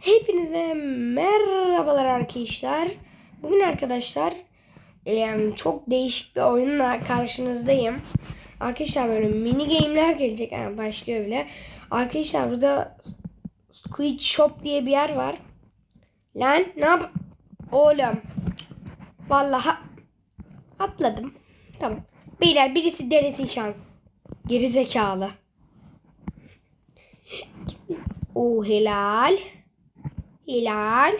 Hepinize merhabalar arkadaşlar. Bugün arkadaşlar em, çok değişik bir oyunla karşınızdayım. Arkadaşlar böyle mini game'ler gelecek. Yani başlıyor bile. Arkadaşlar burada Squid Shop diye bir yer var. Lan ne yap? Oğlum. Vallahi atladım. Tamam. Beyler birisi denesin şans. Geri zekalı. O helal. Hilal.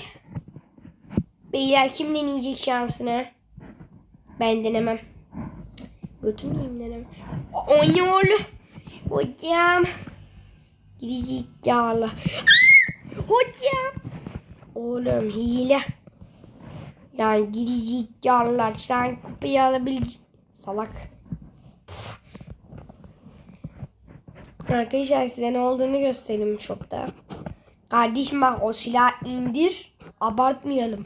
Beyler kim deneyecek şansını? Ben denemem. Götürmeyeyim denemem. O ne oldu? Hocam. Gidecek yağlı. Hocam. Oğlum hile. Lan gidecek yağlılar. Sen kupayı alabilecek. Salak. Arkadaşlar size ne olduğunu göstereyim şokta. Kardeşim bak o silah indir. Abartmayalım.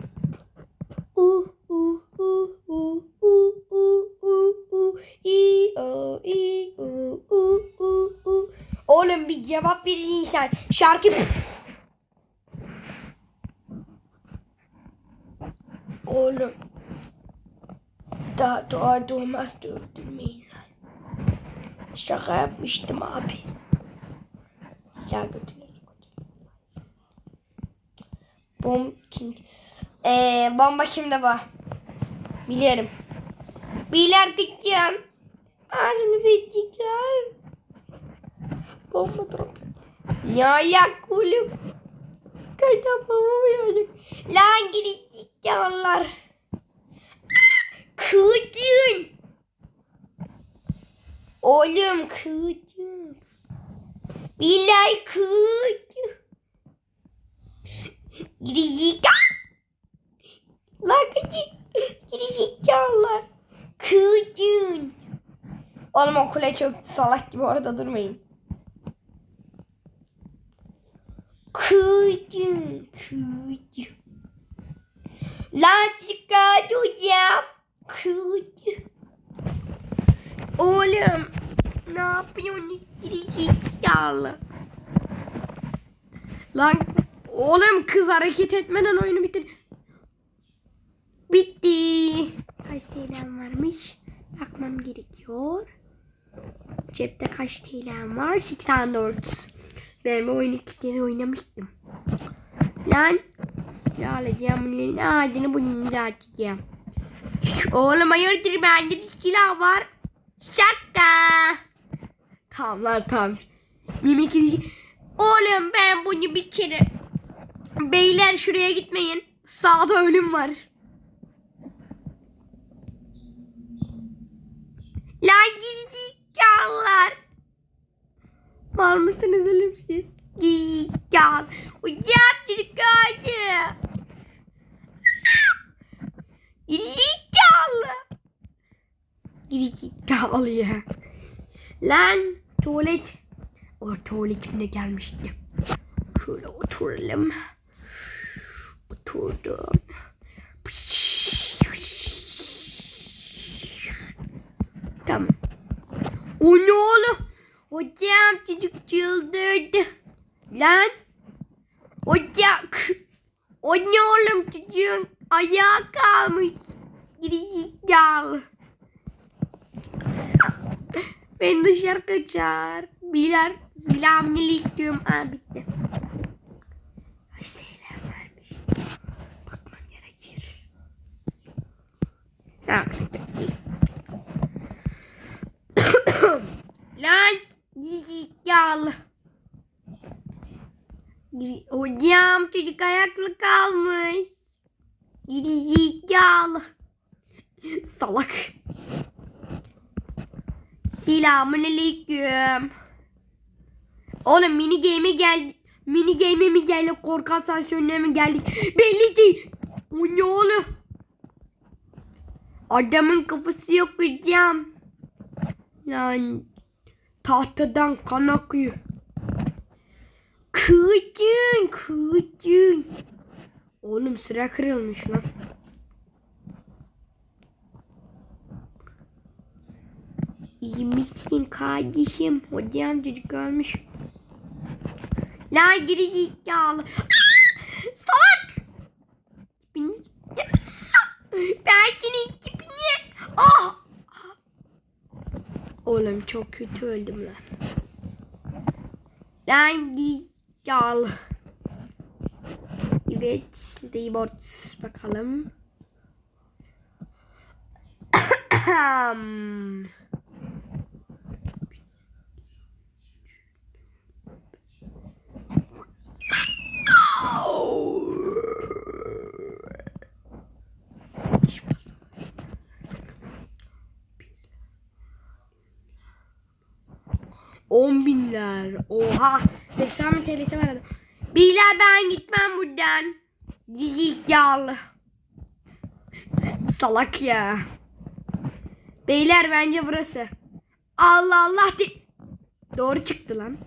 Uh, uh, uh, uh, uh, uh, uh, uh, i, o, i, u, u, u, u. Oğlum bir cevap verin insan. Şarkı Oğlum. Daha doğar doğmaz dövdürmeyin lan. Şaka yapmıştım abi. Ya götüne Bom kim? Ee, bomba kimde var? Biliyorum. Biler dükkan. Ağzımıza edecekler. Bomba drop. Ya ya kulüp. Kayda bomba mı yağacak? Lan gidecek yanlar. Kıdın. Oğlum kıdın. Bilal kıdın. Gidecek. Lan gidecek. Gidecek yanlar. Kıdın. Oğlum o kule çok salak gibi orada durmayın. Kıdın. Kıdın. Lan hocam. Kıdın. Oğlum. Ne yapıyorsun? Gidecek yanlar. Lan oğlum kız hareket etmeden oyunu bitir. Bitti. Kaç TL'm varmış? Bakmam gerekiyor. Cepte kaç TL'm var? 84. Ben bu oyunu kere oynamıştım. Lan silah alacağım. Bunların ağacını bunu da açacağım. Oğlum hayırdır bende bir silah var. Şaka. Tamam lan tamam. Mimikri. Oğlum ben bunu bir kere. Beyler şuraya gitmeyin. Sağda ölüm var. Lan gidecekler. Mal mısınız ölümsüz? Gidecekler. Hocam çocuk öldü. Gidecekler. Gidecekler ya. Lan tuvalet. O tuvaletimde gelmişti. Şöyle oturalım. Oturdum. Tamam. Ne oğlum? Hocam çocuk çıldırdı. Lan. Hocam. O ne oğlum çocuğun ayağı kalmış. Gerizekalı. Ben dışarı kaçar. Biler. Selamünaleyküm. Aa bitti. Kaç TL vermiş? Bakmam gerekir. Bitti. Lan zekalı. Hocam çocuk ayaklı kalmış. Zekalı. Salak. Selamun aleyküm. Oğlum mini game'e geldi. Mini game'e mi geldik? Korku asansörüne mi geldik? Belli değil. O ne oğlum? Adamın kafası yok hocam. Lan tahtadan kan akıyor. Kıcın kıcın. Oğlum sıra kırılmış lan. İyi misin kardeşim? Hocam çocuk ölmüş. Lan geri zekalı. Salak. Oğlum çok kötü öldüm lan. Lan gel. Evet, Leybot bakalım. On binler. Oha. 80 bin TL'si var adam. Beyler ben gitmem buradan. Dizi yağlı. Salak ya. Beyler bence burası. Allah Allah de... Doğru çıktı lan.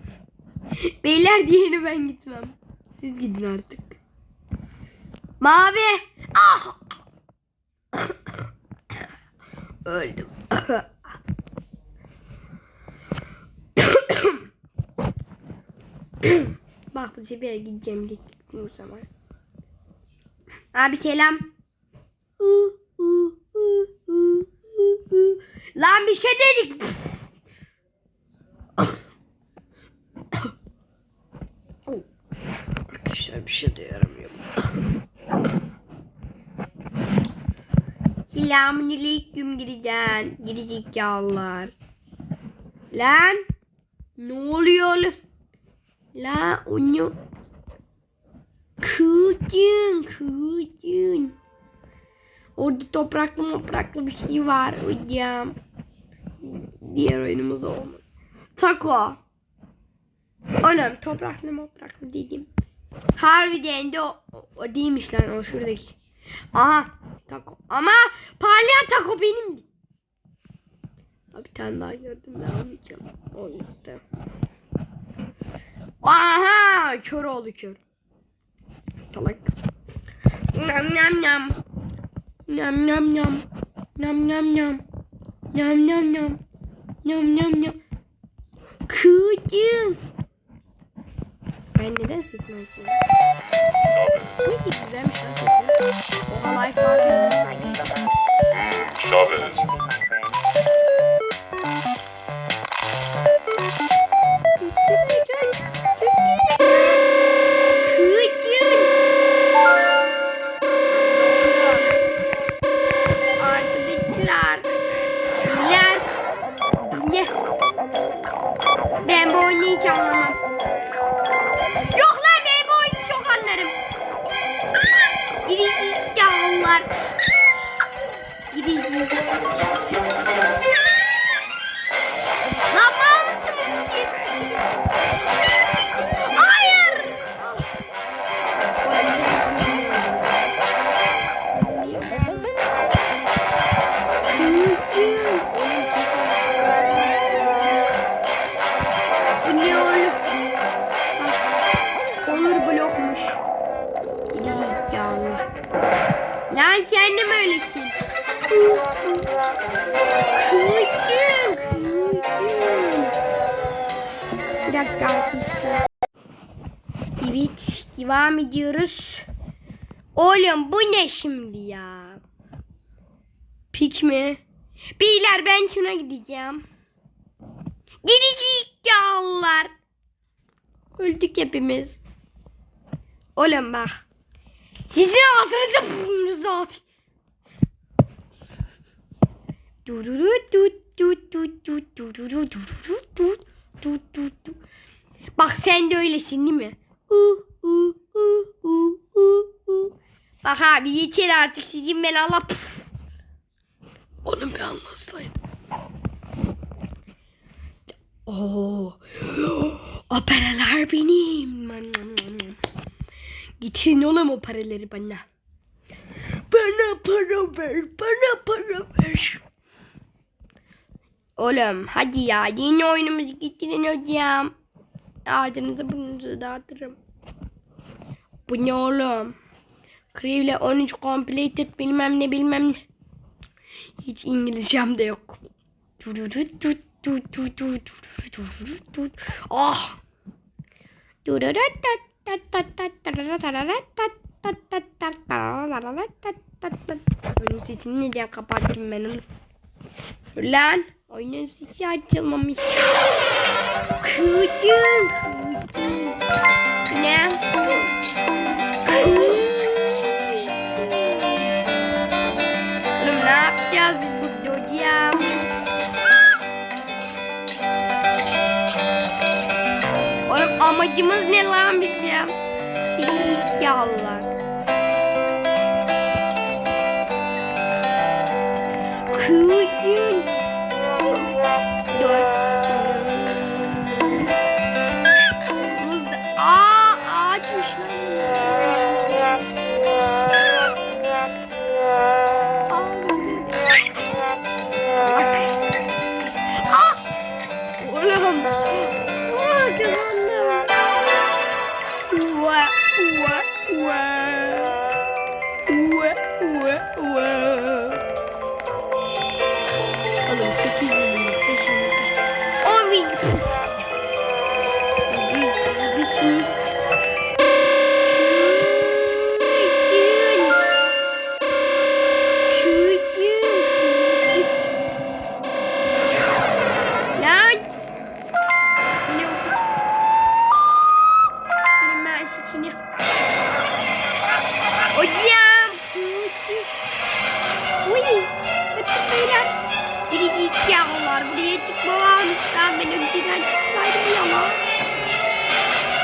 Beyler diğerini ben gitmem. Siz gidin artık. Mavi. Ah. Öldüm. Bak bu sefer gideceğim gittim o zaman. Abi selam. Lan bir şey dedik. Arkadaşlar bir şey de yaramıyor. Selamünaleyküm gireceğim. Girecek yağlar. Lan. Ne oluyor? La onu. Kıcın, kıcın. Orada topraklı topraklı bir şey var hocam. Diğer oyunumuz o. Taco. Oğlum topraklı topraklı dedim. Harbiden de o, o, değilmiş lan o şuradaki. Aha taco. Ama parlayan taco benimdi. Ha, Bir tane daha gördüm ben almayacağım. O gitti. Aha kör oldu kör. Salak kız. Nam nam nam. Nam nam nam. Nam nam nam. Nam nam nam. Nam nam nam. Kıcım. Ben neden sesimi açıyorum? Bu güzelmiş lan sesi. Oha like var değil dakika arkadaşlar. Evet, devam ediyoruz. Oğlum bu ne şimdi ya? Pik mi? Beyler ben şuna gideceğim. Gidecek ya Allah. Öldük hepimiz. Oğlum bak. Sizin ağzınıza burnunuzu at. Bak sen de öylesin değil mi? Uh, uh, uh, uh, uh, uh. Bak abi yeter artık sizin ben Allah. Onu bir anlatsaydım. Oo. Operalar benim. Getirin oğlum o paraları bana. Bana para ver. Bana para ver. Oğlum hadi ya yeni oyunumuzu getirin hocam. Ağzınızı burnunuzu dağıtırım. Bu ne oğlum? Krivle 13 completed bilmem ne bilmem ne. Hiç İngilizcem de yok. Ah. Oyunun sesini neden kapattım ben? Lan oyunun sesi açılmamış. Kıcım. Ne? Oğlum ne yapacağız biz burada hocam? Oğlum amacımız ne lan bizim?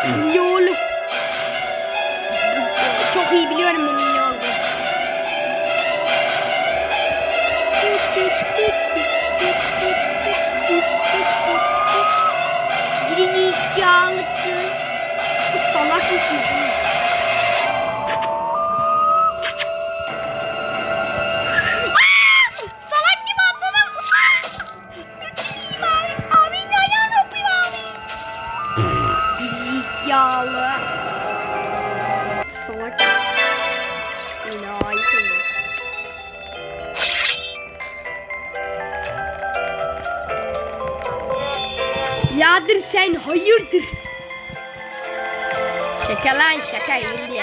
Oğlum? Çok iyi biliyorum. Biricik yağlı kız. Kız salak mısınız? Salak. Enayi seni. Yadır sen hayırdır? Şaka lan şaka indi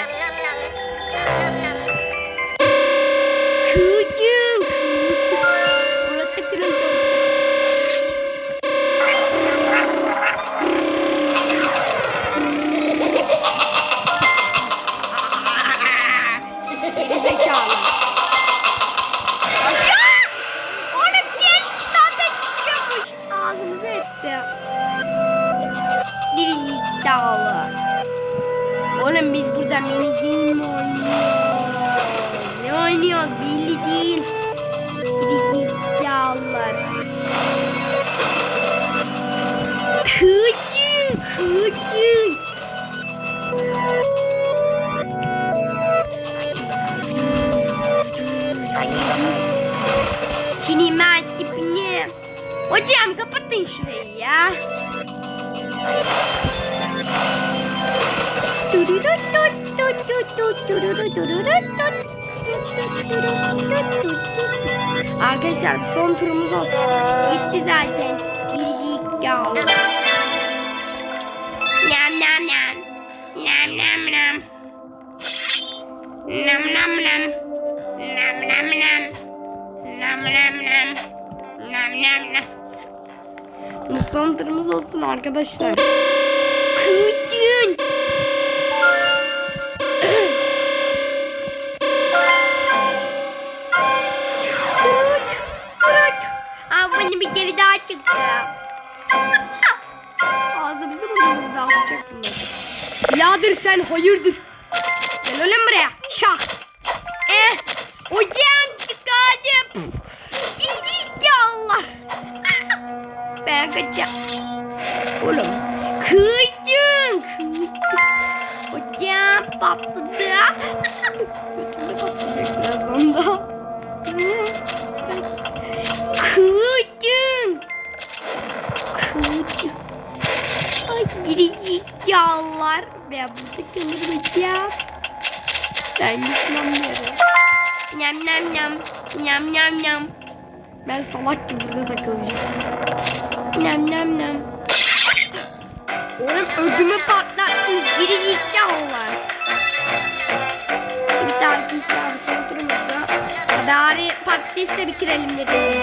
Hocam kapatın şurayı ya. Arkadaşlar son turumuz olsun. Bitti zaten. Biricik yağlı. Nam nam nam. Nam nam nam. Nam nam nam. Nam nam nam. Nam nam nam. Nam nam nam. Son turumuz olsun arkadaşlar. Kıçın. Durut. Durut. Aa, bana bir kere daha çıktı. Ağzımızı burnumuzu dağıtacak bunlar. Birader sen hayırdır? Gel oğlum buraya. Şah. Eh. Hocam Ben düşünemiyorum. Nyam nyam nyam. Nyam nyam nyam. Ben salak gibi burada takılacağım. Nyam nyam nyam. Oğlum ödümü patlattın. Geri zekalılar. arkadaşlar bu son turumuzdu. Bari patatesle bitirelim dedim